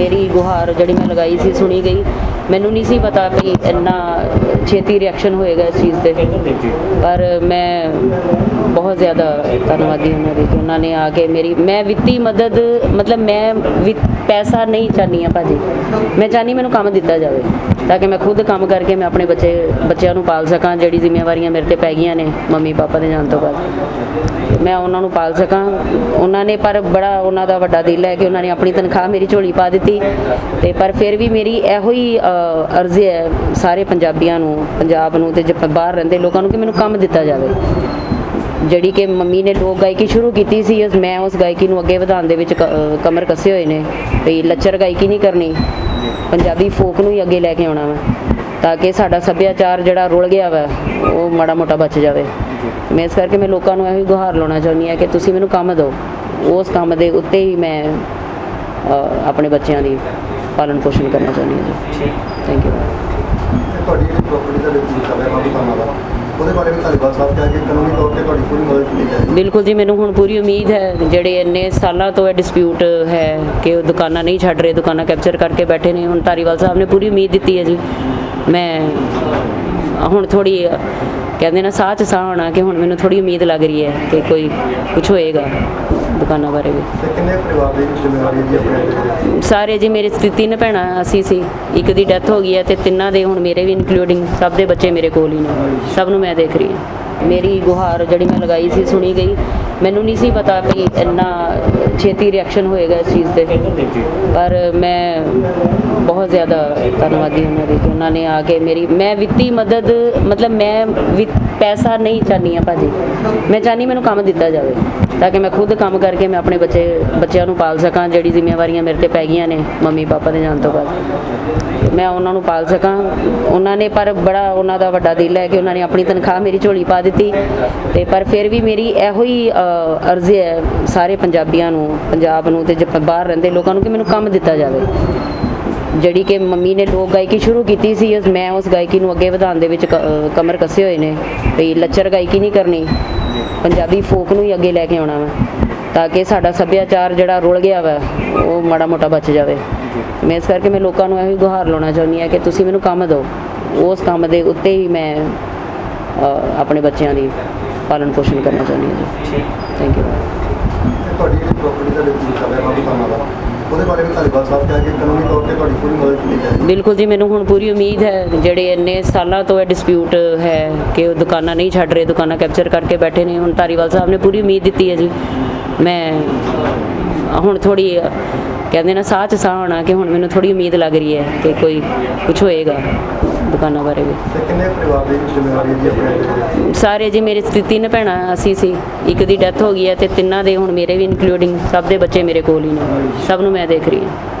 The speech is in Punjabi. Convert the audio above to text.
ਮੇਰੀ ਗੁਹਾਰ ਜਿਹੜੀ ਮੈਂ ਲਗਾਈ ਸੀ ਸੁਣੀ ਗਈ। ਮੈਨੂੰ ਨਹੀਂ ਸੀ ਪਤਾ ਵੀ ਇੰਨਾ ਛੇਤੀ ਰਿਐਕਸ਼ਨ ਹੋਏਗਾ ਇਸ ਚੀਜ਼ ਤੇ। ਪਰ ਮੈਂ ਬਹੁਤ ਜ਼ਿਆਦਾ ਧੰਨਵਾਦੀ ਉਹਨਾਂ ਦੀ ਉਹਨਾਂ ਨੇ ਆ ਕੇ ਮੇਰੀ ਮੈਂ ਵਿੱਤੀ ਮਦਦ ਮਤਲਬ ਮੈਂ ਵਿੱਤ- ਪੈਸਾ ਨਹੀਂ ਚਾਹਨੀ ਆ ਭਾਜੀ। ਮੈਂ ਚਾਹਨੀ ਮੈਨੂੰ ਕੰਮ ਦਿੱਤਾ ਜਾਵੇ। ਤਾਂ ਕਿ ਮੈਂ ਖੁਦ ਕੰਮ ਕਰਕੇ ਮੈਂ ਆਪਣੇ ਬੱਚੇ ਬੱਚਿਆਂ ਨੂੰ ਪਾਲ ਸਕਾਂ ਜਿਹੜੀ ਜ਼ਿੰਮੇਵਾਰੀਆਂ ਮੇਰੇ ਤੇ ਪੈ ਗਈਆਂ ਨੇ ਮੰਮੀ ਪਾਪਾ ਦੇ ਜਾਣ ਤੋਂ ਬਾਅਦ। ਮੈਂ ਉਹਨਾਂ ਨੂੰ ਪਾਲ ਸਕਾਂ। ਉਹਨਾਂ ਨੇ ਪਰ ਬੜਾ ਉਹਨਾਂ ਦਾ ਵੱਡਾ ਦਿਲ ਹੈ ਕਿ ਉਹਨਾਂ ਨੇ ਆਪਣੀ ਤਨਖਾਹ ਮੇਰੀ ਝੋਲੀ ਪਾ ਦਿੱਤੀ। ਤੇ ਪਰ ਫਿਰ ਵੀ ਮੇਰੀ ਇਹੋ ਹੀ ਅ, ਅਰਜ਼ੀ ਹੈ ਸਾਰੇ ਪੰਜਾਬੀਆਂ ਨੂੰ ਪੰਜਾਬ ਨੂੰ ਤੇ ਜ- ਬਾਹਰ ਰਹਿੰਦੇ ਲੋਕਾਂ ਨੂੰ ਕਿ ਮੈਨੂੰ ਕੰਮ ਦਿੱਤਾ ਜਾਵੇ। ਜਿਹੜੀ ਕਿ ਮੰਮੀ ਨੇ ਲੋਕ ਗਾਇਕੀ ਸ਼ੁਰੂ ਕੀਤੀ ਸੀ ਮੈਂ ਉਸ ਗਾਇਕੀ ਨੂੰ ਅੱਗੇ ਵਧਾਉਣ ਦੇ ਵਿੱਚ ਕ- ਕਮਰ ਕੱਸੇ ਹੋਏ ਨੇ। ਵੀ ਲੱਚਰ ਗਾਇਕੀ ਨਹੀਂ ਕਰਨੀ। ਪੰਜਾਬੀ ਫੋਕ ਨੂੰ ਹੀ ਅੱਗੇ ਲੈ ਕੇ ਆਉਣਾ ਵਾ, ਤਾਂ ਕਿ ਸਾਡਾ ਸੱਭਿਆਚਾਰ ਜਿਹੜਾ ਰੁਲ ਗਿਆ ਵਾ, ਉਹ ਮਾੜਾ ਮੋਟਾ ਬਚ ਜਾਵੇ। ਮੈਂ ਇਸ ਕਰਕੇ ਮੈਂ ਲੋਕਾਂ ਨੂੰ ਇਹੋ ਹੀ ਗੁਹਾਰ ਲਾਉਣਾ ਚਾਹੁੰਦੀ ਹਾਂ ਕਿ ਤੁਸੀਂ ਮੈਨੂੰ ਕੰਮ ਦਿਓ। ਉਸ ਕੰਮ ਦੇ ਉੱਤੇ ਹੀ ਮੈਂ ਆਪਣੇ ਬੱਚਿਆਂ ਦੀ ਪਾਲਣ ਪੋਸ਼ਣ ਕਰਨਾ ਚਾਹੁੰਦੀ ਹਾਂ ਜੀ। ਥੈਂਕ ਯੂ ਤੁਹਾਡੀ ਜਿਹੜੀ ਪ੍ਰਾਪਰਟੀ ਦਾ ਡਿਸਪਿਊਟ ਚੱਲ ਰਿਹਾ ਮਾਫੀ ਦਾ ਉਹਦੇ ਬਾਰੇ ਵੀ ਧਾਲੀਵਾਲ ਸਾਹਿਬ ਕਿਹਾ ਕਿ ਕਾਨੂੰਨੀ ਤੌਰ ਤੇ ਤੁਹਾਡੀ ਪੂਰੀ ਮਦਦ ਕੀਤੀ ਜਾਏਗੀ ਬਿਲਕੁਲ ਜੀ ਮੈਨੂੰ ਹੁਣ ਪੂਰੀ ਉਮੀਦ ਹੈ ਜਿਹੜੇ ਇੰਨੇ ਸਾਲਾਂ ਤੋਂ ਇਹ ਡਿਸਪਿਊਟ ਹੈ ਕਿ ਉਹ ਦੁਕਾਨਾਂ ਨਹੀਂ ਛੱਡ ਰਹੇ ਦੁਕਾਨਾਂ ਕੈਪਚਰ ਕਰਕੇ ਬੈਠੇ ਨੇ ਹੁਣ ਧਾਰੀਵਾਲ ਸਾਹਿਬ ਨੇ ਪੂਰੀ ਉਮੀਦ ਦਿੱਤੀ ਹੈ ਜੀ। ਮੈਂ ਹੁਣ ਥੋੜੀ ਕਹਿੰਦੇ ਨਾ ਸਾਹ ਚ ਸਾਹ ਆਉਣਾ ਕਿ ਹੁਣ ਮੈਨੂੰ ਥੋੜੀ ਉਮੀਦ ਲੱਗ ਰਹੀ ਹੈ ਕਿ ਕੋਈ ਕੁਝ ਹੋਏਗਾ ਦੁਕਾਨਾਂ ਬਾਰੇ ਵੀ। ਤੇ ਕਿੰਨੇ ਪਰਿਵਾਰ ਦੀ ਜ਼ਿੰਮੇਵਾਰੀ ਹੈ ਜੀ ਆਪਣੇ ਤੇ? ਸਾਰੇ ਜੀ ਮੇਰੇ ਤਿੰਨ ਭੈਣਾਂ ਅਸੀਂ ਸੀ। ਇੱਕ ਦੀ ਡੈਥ ਹੋ ਗਈ ਹੈ ਤੇ ਤਿੰਨਾਂ ਦੇ ਹੁਣ ਮੇਰੇ ਵੀ ਇਨਕਲੂਡਿੰਗ ਸਭ ਦੇ ਬੱਚੇ ਮੇਰੇ ਕੋਲ ਹੀ ਨੇ। ਸਭ ਨੂੰ ਮੈਂ ਦੇਖ ਰਹੀ ਹਾਂ। ਮੇਰੀ ਗੁਹਾਰ ਜਿਹੜੀ ਮੈਂ ਲਗਾਈ ਸੀ ਸੁਣੀ ਗਈ। ਮੈਨੂੰ ਨਹੀਂ ਸੀ ਪਤਾ ਵੀ ਇੰਨਾ ਛੇਤੀ ਰਿਐਕਸ਼ਨ ਹੋਏਗਾ ਇਸ ਚੀਜ਼ ਤੇ ਪਰ ਮੈਂ ਬਹੁਤ ਜ਼ਿਆਦਾ ਧੰਨਵਾਦੀ ਦੀ ਕਿ ਉਹਨਾਂ ਨੇ ਆ ਕੇ ਮੇਰੀ ਮੈਂ ਵਿੱਤੀ ਮਦਦ ਮਤਲਬ ਮੈਂ ਪੈਸਾ ਨਹੀਂ ਚਾਹਨੀ ਆ ਭਾਜੀ। ਮੈਂ ਚਾਹਨੀ ਮੈਨੂੰ ਕੰਮ ਦਿੱਤਾ ਜਾਵੇ ਤਾਂ ਕਿ ਮੈਂ ਖੁਦ ਕੰਮ ਕਰਕੇ ਮੈਂ ਆਪਣੇ ਬੱਚੇ ਬੱਚਿਆਂ ਨੂੰ ਪਾਲ ਸਕਾਂ ਜਿਹੜੀ ਜ਼ਿੰਮੇਵਾਰੀਆਂ ਮੇਰੇ ਤੇ ਪੈ ਗਈਆਂ ਨੇ ਮੰਮੀ ਪਾਪਾ ਦੇ ਜਾਣ ਤੋਂ ਬਾਅਦ। ਮੈਂ ਉਹਨਾਂ ਨੂੰ ਪਾਲ ਸਕਾਂ। ਉਹਨਾਂ ਨੇ ਪਰ ਬੜਾ ਉਹਨਾਂ ਦਾ ਵੱਡਾ ਦਿਲ ਹੈ ਕਿ ਉਹਨਾਂ ਨੇ ਆਪਣੀ ਤਨਖਾਹ ਮੇਰੀ ਝੋਲੀ ਪਾ ਦਿੱਤੀ। ਤੇ ਪਰ ਫਿਰ ਵੀ ਮੇਰੀ ਇਹੋ ਹੀ ਅ, ਅਰਜ਼ੀ ਹੈ ਸਾਰੇ ਪੰਜਾਬੀਆਂ ਨੂੰ ਪੰਜਾਬ ਨੂੰ ਤੇ ਜ- ਬਾਹਰ ਰਹਿੰਦੇ ਲੋਕਾਂ ਨੂੰ ਕਿ ਮੈਨੂੰ ਕੰਮ ਦਿੱਤਾ ਜਾਵੇ। ਜਿਹੜੀ ਕਿ ਮੰਮੀ ਨੇ ਲੋਕ ਗਾਇਕੀ ਸ਼ੁਰੂ ਕੀਤੀ ਸੀ ਮੈਂ ਉਸ ਗਾਇਕੀ ਨੂੰ ਅੱਗੇ ਵਧਾਉਣ ਦੇ ਵਿੱਚ ਕ- ਕਮਰ ਕੱਸੇ ਹੋਏ ਨੇ। ਵੀ ਲੱਚਰ ਗਾਇਕੀ ਨਹੀਂ ਕਰਨੀ। ਪੰਜਾਬੀ ਫੋਕ ਨੂੰ ਹੀ ਅੱਗੇ ਲੈ ਕੇ ਆਉਣਾ ਵਾ ਤਾਂ ਕਿ ਸਾਡਾ ਸੱਭਿਆਚਾਰ ਜਿਹੜਾ ਰੁਲ ਗਿਆ ਵਾ ਉਹ ਮਾੜਾ ਮੋਟਾ ਬਚ ਜਾਵੇ। ਮੈਂ ਇਸ ਕਰਕੇ ਮੈਂ ਲੋਕਾਂ ਨੂੰ ਇਹੋ ਹੀ ਗੁਹਾਰ ਲਾਉਣਾ ਚਾਹੁੰਦੀ ਹਾਂ ਕਿ ਤੁਸੀਂ ਮੈਨੂੰ ਕੰਮ ਦਿਓ। ਉਸ ਕੰਮ ਦੇ ਉੱਤੇ ਹੀ ਮੈਂ ਆਪਣੇ ਬੱਚਿਆਂ ਦੀ ਪਾਲਣ ਪੋਸ਼ਣ ਕਰਨਾ ਚਾਹੁੰਦੀ ਹਾਂ ਜੀ। ਥੈਂਕ ਯੂ ਤੇ ਤੁਹਾਡੀ ਜਿਹੜੀ ਪ੍ਰਾਪਰਟੀ ਦਾ ਡਿਸਪਿਊਟ ਚੱਲ ਰਿਹਾ ਮਾਫੀ ਦਾ ਉਹਦੇ ਬਾਰੇ ਵੀ ਧਾਲੀਵਾਲ ਸਾਹਿਬ ਕਿਹਾ ਕਿ ਕਾਨੂੰਨੀ ਤੌਰ ਤੇ ਤੁਹਾਡੀ ਪੂਰੀ ਮਦਦ ਕੀਤੀ ਜਾਏਗੀ। ਬਿਲਕੁਲ ਜੀ ਮੈਨੂੰ ਹੁਣ ਪੂਰੀ ਉਮੀਦ ਹੈ ਜਿਹੜੇ ਇੰਨੇ ਸਾਲਾਂ ਤੋਂ ਇਹ ਡਿਸਪਿਊਟ ਹੈ ਕਿ ਉਹ ਦੁਕਾਨਾਂ ਨਹੀਂ ਛੱਡ ਰਹੇ ਦੁਕਾਨਾਂ ਕੈਪਚਰ ਕਰਕੇ ਬੈਠੇ ਨੇ ਹੁਣ ਧਾਰੀਵਾਲ ਸਾਹਿਬ ਨੇ ਪੂਰੀ ਉਮੀਦ ਦਿੱਤੀ ਹੈ ਜੀ। ਮੈਂ ਹੁਣ ਥੋੜੀ ਕਹਿੰਦੇ ਨਾ ਸਾਹ ਚ ਸਾਹ ਆਉਣਾ ਕਿ ਹੁਣ ਮੈਨੂੰ ਥੋੜੀ ਉਮੀਦ ਲੱਗ ਰਹੀ ਹੈ ਕਿ ਕੋਈ ਕੁਝ ਹੋਏਗਾ ਦੁਕਾਨਾਂ ਬਾਰੇ ਵੀ ਤੇ ਕਿੰਨੇ ਪਰਿਵਾਰ ਦੀ ਜ਼ਿੰਮੇਵਾਰੀ ਹੈ ਜੀ ਆਪਣੇ ਤੇ? ਸਾਰੇ ਜੀ ਮੇਰੇ ਤਿੰਨ ਭੈਣਾਂ ਅਸੀਂ ਸੀ ਇੱਕ ਦੀ ਡੈਥ ਹੋ ਗਈ ਹੈ ਤੇ ਤਿੰਨਾਂ ਦੇ ਹੁਣ ਮੇਰੇ ਵੀ ਇਨਕਲੂਡਿੰਗ ਸਭ ਦੇ ਬੱਚੇ ਮੇਰੇ ਕੋਲ ਹੀ ਨੇ ਸਭ ਨੂੰ ਮੈਂ ਦੇਖ ਰਹੀ ਹਾਂ